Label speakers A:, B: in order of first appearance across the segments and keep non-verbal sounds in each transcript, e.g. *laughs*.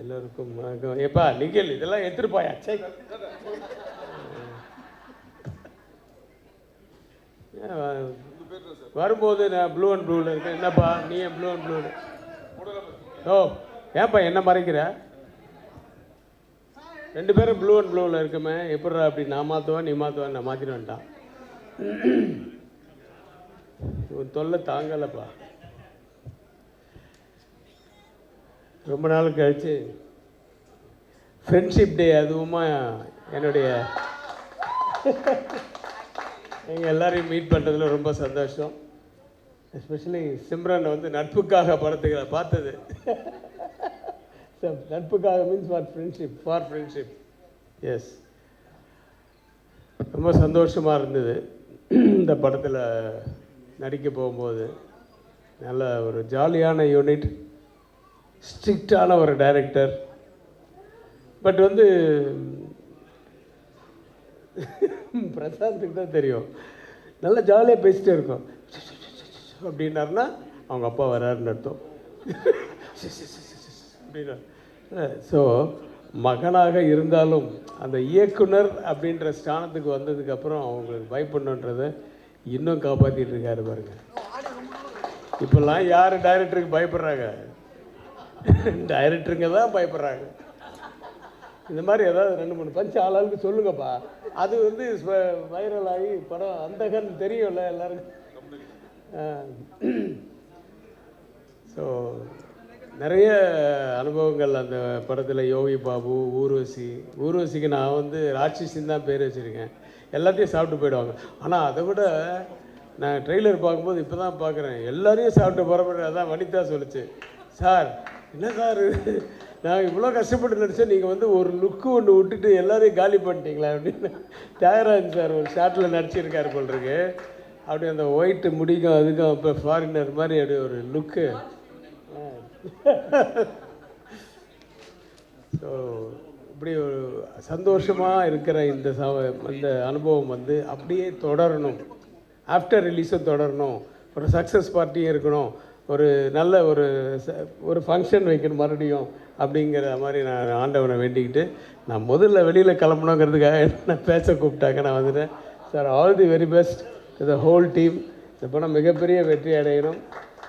A: எல்லோருக்கும் வணக்கம். ஏப்பா இதெல்லாம் எடுத்துருப்பாயா சே. வரும்போது நான் ப்ளூ அண்ட் ப்ளூவில் இருக்கேன். என்னப்பா நீ ஏன் ப்ளூ அண்ட் ப்ளூ ஓ ஏன்ப்பா என்ன மறைக்கிற? ரெண்டு பேரும் ப்ளூ அண்ட் ப்ளூவில் இருக்குமே. எப்படிடா அப்படி நான் மாற்றுவேன் நீ மாற்றுவேன் நான் மாற்றிட்டு வந்துட்டான். உன் தொல்லை தாங்கலப்பா. ரொம்ப நாள் கழிச்சு. ஃப்ரெண்ட்ஷிப் டே அதுவுமா என்னுடைய எங்கள் எல்லோரையும் மீட் பண்ணுறதுல ரொம்ப சந்தோஷம். எஸ்பெஷலி சிம்ரன் வந்து நட்புக்காக படத்துக்கு பார்த்தது. *laughs* நட்புக்காக means for friendship for friendship yes ரொம்ப சந்தோஷமாக இருந்தது. இந்த படத்தில் நடிக்க போகும்போது. நல்ல ஒரு ஜாலியான யூனிட் ஸ்ட்ரிக்டான ஒரு டைரக்டர். பட் வந்து பிரசாந்துக்கு தான் தெரியும். நல்லா ஜாலியாக பேசிகிட்டே இருக்கும். அப்படின்னாருன்னா அவங்க அப்பா வராருன்னு அர்த்தம். அப்படின்னா ஸோ மகனாக இருந்தாலும் அந்த இயக்குனர் அப்படின்ற ஸ்தானத்துக்கு வந்ததுக்கப்புறம் அவங்களுக்கு பயப்படணுன்றதை இன்னும் காப்பாற்றிட்டு இருக்காரு பாருங்க. இப்போல்லாம் யார் டைரக்டருக்கு பயப்படுறாங்க? டைரக்டருங்க தான் பயப்படுறாங்க. இந்த மாதிரி ஏதாவது ரெண்டு மூணு பஞ்சு ஆளாளுக்கு சொல்லுங்கப்பா. அது வந்து வைரல் ஆகி படம் அந்தகன் தெரியும்ல எல்லாருக்கும். ஸோ நிறைய அனுபவங்கள் அந்த படத்தில். யோகி பாபு ஊர்வசி. ஊர்வசிக்கு நான் வந்து ராட்சசின்னு தான் பேர் வச்சுருக்கேன். எல்லாத்தையும் சாப்பிட்டு போயிடுவாங்க. ஆனால் அதை விட நான் ட்ரெய்லர் பார்க்கும்போது இப்போ தான் பார்க்குறேன். எல்லாரையும் சாப்பிட்டு போகிற அதான் வனிதா சொல்லுச்சு. சார் என்ன சார்? நான் இவ்வளோ கஷ்டப்பட்டு நடித்தேன் நீங்கள் வந்து ஒரு லுக்கு ஒன்று விட்டுட்டு எல்லாரையும் காலி பண்ணிட்டீங்களா அப்படின்னு தியாகராஜ் சார் ஒரு ஷார்ட்டில் நடிச்சிருக்காரு போல் இருக்கு. அப்படி அந்த ஒயிட்டு முடிக்கும் அதுக்கும் இப்போ ஃபாரினர் மாதிரி அப்படி ஒரு லுக்கு ஸோ இப்படி ஒரு சந்தோஷமாக இருக்கிற இந்த ச இந்த அனுபவம் வந்து அப்படியே தொடரணும். ஆஃப்டர் ரிலீஸும் தொடரணும். ஒரு சக்ஸஸ் பார்ட்டியும் இருக்கணும். ஒரு நல்ல ஒரு ச- ஒரு ஃபங்க்ஷன் வைக்கணும் மறுபடியும் அப்படிங்கிற மாதிரி நான் ஆண்டவனை வேண்டிக்கிட்டு நான் முதல்ல வெளியில் கிளம்பணுங்கிறதுக்காக என்ன பேச கூப்பிட்டாங்க. நான் வந்துட்டேன். Sir all the very best the whole team இந்த படம் மிகப்பெரிய வெற்றி அடையணும்.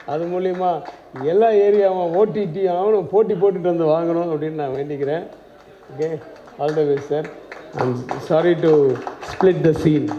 A: அது மூலிமா எல்லா ஏரியாவும் ஓடிடி அவனும் போட்டி போட்டுட்டு வந்து வாங்கணும் அப்படின்னு நான் வேண்டிக்கிறேன். Okay all the best sir I'm sorry to split the scene